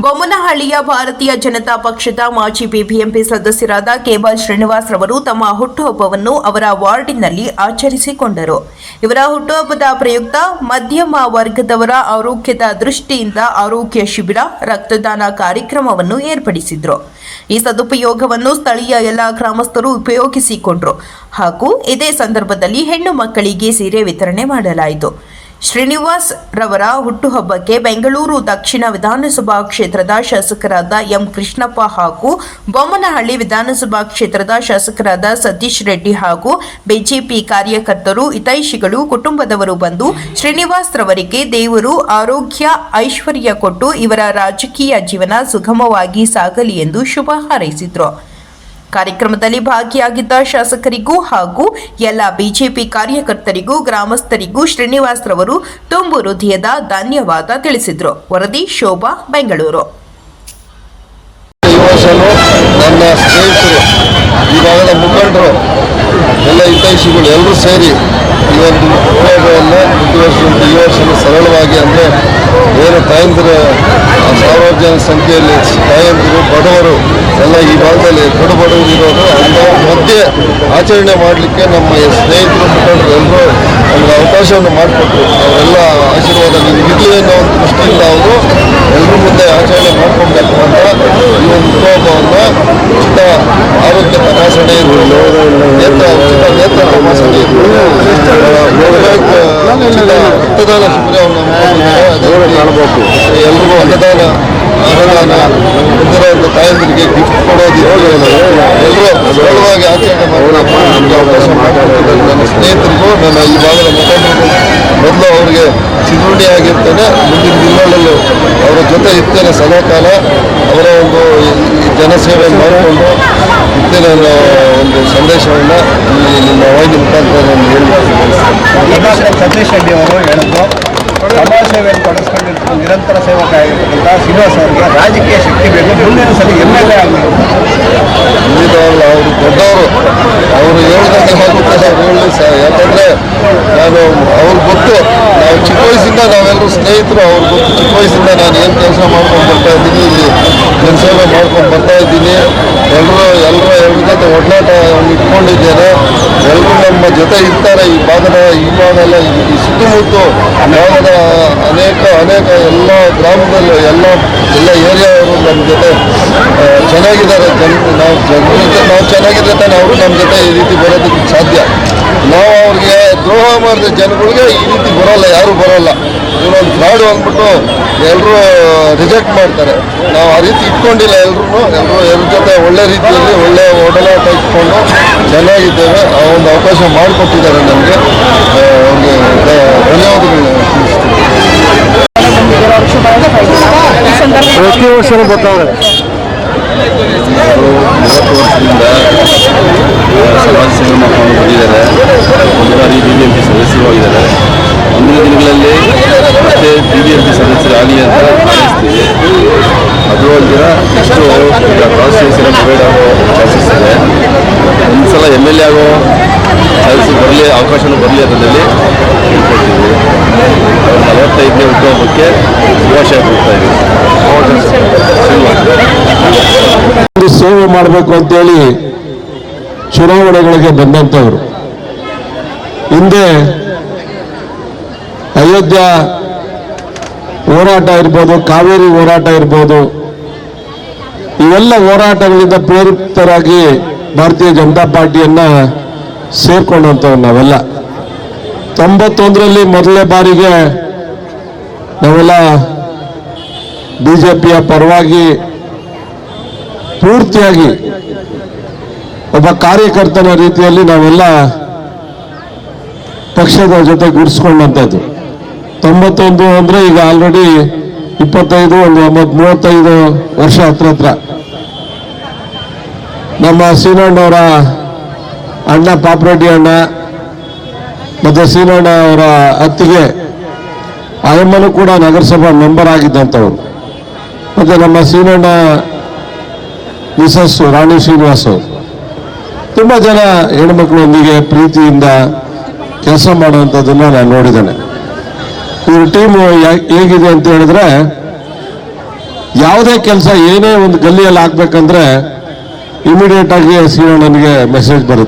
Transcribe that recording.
ಬೊಮ್ಮನಹಳ್ಳಿಯ ಭಾರತೀಯ ಜನತಾ ಪಕ್ಷದ ಮಾಜಿ ಬಿಬಿಎಂಪಿ ಸದಸ್ಯರಾದ ಕೇಬಲ್ ಶ್ರೀನಿವಾಸ್ ರವರು ತಮ್ಮ ಹುಟ್ಟುಹಬ್ಬವನ್ನು ಅವರ ವಾರ್ಡಿನಲ್ಲಿ ಆಚರಿಸಿಕೊಂಡರು. ಇವರ ಹುಟ್ಟುಹಬ್ಬದ ಪ್ರಯುಕ್ತ ಮಧ್ಯಮ ವರ್ಗದವರ ಆರೋಗ್ಯದ ದೃಷ್ಟಿಯಿಂದ ಆರೋಗ್ಯ ಶಿಬಿರ, ರಕ್ತದಾನ ಕಾರ್ಯಕ್ರಮವನ್ನು ಏರ್ಪಡಿಸಿದ್ರು. ಈ ಸದುಪಯೋಗವನ್ನು ಸ್ಥಳೀಯ ಎಲ್ಲ ಗ್ರಾಮಸ್ಥರು ಉಪಯೋಗಿಸಿಕೊಂಡರು. ಹಾಗೂ ಇದೇ ಸಂದರ್ಭದಲ್ಲಿ ಹೆಣ್ಣು ಮಕ್ಕಳಿಗೆ ಸೀರೆ ವಿತರಣೆ ಮಾಡಲಾಯಿತು. ಶ್ರೀನಿವಾಸ್ ರವರ ಹುಟ್ಟುಹಬ್ಬಕ್ಕೆ ಬೆಂಗಳೂರು ದಕ್ಷಿಣ ವಿಧಾನಸಭಾ ಕ್ಷೇತ್ರದ ಶಾಸಕರಾದ ಎಂ ಕೃಷ್ಣಪ್ಪ ಹಾಗೂ ಬೊಮ್ಮನಹಳ್ಳಿ ವಿಧಾನಸಭಾ ಕ್ಷೇತ್ರದ ಶಾಸಕರಾದ ಸತೀಶ್ ರೆಡ್ಡಿ ಹಾಗೂ ಬಿಜೆಪಿ ಕಾರ್ಯಕರ್ತರು, ಹಿತೈಷಿಗಳು, ಕುಟುಂಬದವರು ಬಂದು ಶ್ರೀನಿವಾಸ್ ರವರಿಗೆ ದೇವರು ಆರೋಗ್ಯ, ಐಶ್ವರ್ಯ ಕೊಟ್ಟು ಇವರ ರಾಜಕೀಯ ಜೀವನ ಸುಗಮವಾಗಿ ಸಾಗಲಿ ಎಂದು ಶುಭ ಹಾರೈಸಿದರು. ಕಾರ್ಯಕ್ರಮದಲ್ಲಿ ಭಾಗಿಯಾಗಿದ್ದ ಶಾಸಕರಿಗೂ ಹಾಗೂ ಎಲ್ಲ ಬಿಜೆಪಿ ಕಾರ್ಯಕರ್ತರಿಗೂ, ಗ್ರಾಮಸ್ಥರಿಗೂ ಶ್ರೀನಿವಾಸ್ ರವರು ತುಂಬು ಹೃದಯದ ಧನ್ಯವಾದ ತಿಳಿಸಿದರು. ವರದಿ ಶೋಭಾ, ಬೆಂಗಳೂರು. ಯುವಶನು ನನ್ನ ಸ್ನೇಹಿತರು ಈ ಮುಖಂಡರು ಎಲ್ಲ ಹಿತೈಷಿಗಳು ಎಲ್ಲರೂ ಸೇರಿ ಈ ಒಂದು ಉಪಯೋಗವನ್ನು ವರ್ಷ ಈ ಸರಳವಾಗಿ ಅಂದರೆ ಏನು ತಾಯಂದಿರ ಸಾರ್ವಜನಿಕ ಜನ ಸಂಖ್ಯೆಯಲ್ಲಿ ತಾಯಂದಿರು, ಬಡವರು ಎಲ್ಲ ಈ ಭಾಗದಲ್ಲಿ ಕಡು ಬಡವರು ಇರೋರು ಅಂತ ಮಧ್ಯೆ ಆಚರಣೆ ಮಾಡಲಿಕ್ಕೆ ನಮ್ಮ ಸ್ನೇಹಿತರು, ಮುಖಂಡರು ಎಲ್ಲರೂ ನಮಗೆ ಅವಕಾಶವನ್ನು ಮಾಡಿಕೊಟ್ರು. ಅವರೆಲ್ಲ ಆಶೀರ್ವಾದ ನಿಮಗಿರಲಿ ಅನ್ನೋ ಒಂದು ದೃಷ್ಟಿಯಿಂದ ಅವರು ಎಲ್ಲರೂ ಮುಂದೆ ಆಚರಣೆ ಮಾಡ್ಕೊಬೇಕು ಅಂತ ಈ ಒಂದು ಉಪಯೋಗವನ್ನು ಉಚಿತ ಆರೋಗ್ಯ ತಪಾಸಣೆ ಇರ್ಬೋದು ನೇತ್ರ ಉಚಿತ ನೇತ್ರ ತಪಾಸಣೆ ಇರ್ಬೋದು ಉಚಿತ ರಕ್ತದಾನ ಶಿಬಿರವನ್ನು ಕಾಣಬೇಕು ಎಲ್ರಿಗೂ ಅನ್ನದಾನ ಒಂದು ತಾಯಂದಿರಿಗೆ ಗಿಫ್ಟ್ ಕೊಡೋದು ಎಲ್ಲರೂ ಸರಳವಾಗಿ ಆಚರಣೆ ಮಾಡೋಣಪ್ಪ ನಮಗೆ ಅವಕಾಶ ಮಾಡಿಕೊಡ್ತಾರೆ ನನ್ನ ಸ್ನೇಹಿತರಿಗೂ ನನ್ನ ಈ ಭಾಗದ ಮುಖಂಡರಿಗೂ ಮೊದಲು ಅವರಿಗೆ ಚಿರುಣಿಯಾಗಿರ್ತೇನೆ ಮುಂದಿನ ದಿನಗಳಲ್ಲೂ ಅವರ ಜೊತೆ ಇರ್ತೇನೆ ಸದಾಕಾಲ. ಅವರ ಒಂದು ಜನಸೇವೆ ಮಾಡಿಕೊಂಡು ಇರ್ತೇನೆ ಅನ್ನೋ ಒಂದು ಸಂದೇಶವನ್ನು ಈ ನಿಮ್ಮ ವಾಹಿನಿ ಮುಖಾಂತರ ನಾನು ಹೇಳಿ ಸತೀಶ್ ರೆಡ್ಡಿ ಅವರು ಹೇಳಿದ್ರು. ಸಮಾಜ ಸೇವೆಯನ್ನು ತೊಡಗಿಸ್ಕೊಂಡಿರ್ತ ನಿರಂತರ ಸೇವಕ ಆಗಿರ್ತಕ್ಕಂಥ ಶ್ರೀನಿವಾಸ್ ಅವರಿಗೆ ರಾಜಕೀಯ ಶಕ್ತಿ ಬೇಕು. ಮುಂದಿನ ಸಲ ಎಂ ಎಲ್ ಎ ಆಗಬೇಕು. ಅವರು ದೊಡ್ಡವರು. ಅವರು ಹೇಳಿದಂತೆ ಆಗುತ್ತೆ ಅವ್ರು ಹೇಳಿ ಸ ಯಾಕಂದರೆ ನಾನು ಅವ್ರಿಗೆ ಗೊತ್ತು. ನಾವು ಚಿಕ್ಕ ವಯಸ್ಸಿಂದ ನಾವೆಲ್ಲರೂ ಸ್ನೇಹಿತರು. ಅವ್ರ ಗೊತ್ತು. ಚಿಕ್ಕ ವಯಸ್ಸಿಂದ ನಾನು ಏನು ಕೆಲಸ ಮಾಡ್ಕೊಂಡು ಬರ್ತಾ ಇದ್ದೀನಿ, ಇಲ್ಲಿ ಜನಸೇವೆ ಮಾಡ್ಕೊಂಡು ಬರ್ತಾ ಇದ್ದೀನಿ. ಎಲ್ಲರೂ ಎಲ್ಲರೂ ಹೇಳಿದಂತೆ ಜೊತೆ ಒಡನಾಟ ಇಟ್ಕೊಂಡಿದ್ದೇನೆ. ಎಲ್ಲರೂ ನಮ್ಮ ಜೊತೆ ಇರ್ತಾರೆ. ಈ ಭಾಗದ, ಈ ಭಾಗ ಎಲ್ಲ. ಸುತ್ತಮುತ್ತ ಅನೇಕ ಎಲ್ಲ ಗ್ರಾಮದಲ್ಲೂ ಎಲ್ಲ ಎಲ್ಲ ಏರಿಯಾವರು ನಮ್ಮ ಜೊತೆ ಆ, ಚೆನ್ನಾಗಿದ್ದಾರೆ ಜನ ನಾವು ಜೊತೆ ನಾವು ಚೆನ್ನಾಗಿದ್ರೆ ಅವರು ನಮ್ಮ ಜೊತೆ ಈ ರೀತಿ ಬರೋದಕ್ಕೆ ಸಾಧ್ಯ. ನಾವು ಅವ್ರಿಗೆ ದ್ರೋಹ ಮಾಡಿದ ಜನಗಳಿಗೆ ಈ ರೀತಿ ಬರೋಲ್ಲ, ಯಾರೂ ಬರೋಲ್ಲ. ಇವನೊಂದು ಫ್ರಾಡು ಅಂದ್ಬಿಟ್ಟು ಎಲ್ಲರೂ ರಿಜೆಕ್ಟ್ ಮಾಡ್ತಾರೆ. ನಾವು ಆ ರೀತಿ ಇಟ್ಕೊಂಡಿಲ್ಲ ಎಲ್ಲರೂ ಎಲ್ಲರೂ ಎಲ್ಲರ ಜೊತೆ ಒಳ್ಳೆ ರೀತಿಯಲ್ಲಿ ಒಳ್ಳೆ ಒಡಲಾಟ ಇಟ್ಕೊಂಡು ಚೆನ್ನಾಗಿದ್ದೇವೆ. ಆ ಒಂದು ಅವಕಾಶ ಮಾಡಿಕೊಟ್ಟಿದ್ದಾರೆ ನಮಗೆ. ಅವ್ರಿಗೆ ಧನ್ಯವಾದಗಳು ಪ್ರತಿ ವರ್ಷನೂ ಬರ್ತಾವ್ರೆ ಮೂವತ್ತು ವರ್ಷದಿಂದ ಸಮಾಜ ಸೇವೆ ಮಾಡ್ಕೊಂಡು ಬಂದಿದ್ದಾರೆ. ಒಂದು ಬಾರಿ ಬಿ ಬಿ ಎಂ ಪಿ ಸದಸ್ಯರು ಆಗಿದ್ದಾರೆ ಮುಂದಿನ ದಿನಗಳಲ್ಲಿ ಮತ್ತೆ ಬಿ ಬಿ ಎಂ ಪಿ ಸದಸ್ಯರಾಗಲಿ ಅಂತ ಭಾವಿಸ್ತೀವಿ ಅದು ಅಲ್ದಿರ ಎಷ್ಟು ಈಗ ಕಾನ್ಸ್ಟಿಟ್ಯೂನ್ಸಿನ ಡಿವೈಡ್ ಆಗೋ ಪ್ರಾಸೆಸ್ ಇದೆ. ಒಂದು ಸಲ ಎಂ ಎಲ್ ಎ ಆಗೋ ಕೆಲಸ ಬರಲಿ, ಅವಕಾಶನೂ ಬರಲಿ ಅದರಲ್ಲಿ ತಿಳ್ಕೊಳ್ತೀವಿ ನಲವತ್ತೈದನೇ ಹುಟ್ಟುಹಬ್ಬಕ್ಕೆ ಶುಭಾಶಯ ಕೊಡ್ತಾ ಇದ್ದೀವಿ ಶ್ರೀನಿವಾಸ್ ಒಂದು ಸೇವೆ ಮಾಡಬೇಕು ಅಂತೇಳಿ ಚುನಾವಣೆಗಳಿಗೆ ಬಂದಂಥವ್ರು. ಹಿಂದೆ ಅಯೋಧ್ಯ ಹೋರಾಟ ಇರ್ಬೋದು, ಕಾವೇರಿ ಹೋರಾಟ ಇರ್ಬೋದು, ಇವೆಲ್ಲ ಹೋರಾಟಗಳಿಂದ ಪ್ರೇರಿತರಾಗಿ ಭಾರತೀಯ ಜನತಾ ಪಾರ್ಟಿಯನ್ನ ಸೇರ್ಕೊಂಡಂಥವ್ರು ನಾವೆಲ್ಲ. ತೊಂಬತ್ತೊಂದರಲ್ಲಿ ಮೊದಲನೇ ಬಾರಿಗೆ ನಾವೆಲ್ಲ ಬಿ ಜೆ ಪರವಾಗಿ ಪೂರ್ತಿಯಾಗಿ ಒಬ್ಬ ಕಾರ್ಯಕರ್ತನ ರೀತಿಯಲ್ಲಿ ನಾವೆಲ್ಲ ಪಕ್ಷದ ಜೊತೆ ಗುಡಿಸ್ಕೊಂಡಂಥದ್ದು. ತೊಂಬತ್ತೊಂದು ಅಂದರೆ ಈಗ ಆಲ್ರೆಡಿ ಇಪ್ಪತ್ತೈದು, ಒಂದು ಒಂಬತ್ತು ಮೂವತ್ತೈದು ವರ್ಷ ಹತ್ರ ಹತ್ರ ನಮ್ಮ ಸೀನಣ್ಣವರ ಅಣ್ಣ, ಪಾಪರೆಡ್ಡಿ ಅಣ್ಣ, ಮತ್ತು ಸೀನಣ್ಣ ಅವರ ಅತ್ತಿಗೆ ಆಯಮ್ಮನು ಕೂಡ ನಗರಸಭಾ ಮೆಂಬರ್ ಆಗಿದ್ದಂಥವ್ರು. ಮತ್ತು ನಮ್ಮ ಸೀನಣ್ಣ ಮಿಸಸ್ ರಾಣಿ ಶ್ರೀನಿವಾಸ್. ತುಂಬ ಜನ ಹೆಣ್ಮಕ್ಳೊಂದಿಗೆ ಪ್ರೀತಿಯಿಂದ ಕೆಲಸ ಮಾಡುವಂಥದ್ದನ್ನು ನಾನು ನೋಡಿದ್ದೇನೆ. ಇವ್ರ ಟೀಮು ಹೇಗಿದೆ ಅಂತ ಹೇಳಿದ್ರೆ, ಯಾವುದೇ ಕೆಲಸ ಏನೇ ಒಂದು ಗಲ್ಲಿಯಲ್ಲಿ ಆಗ್ಬೇಕಂದ್ರೆ ಇಮಿಡಿಯೇಟ್ ಆಗಿ ಸಿ ನನಗೆ ಮೆಸೇಜ್ ಬರುತ್ತೆ.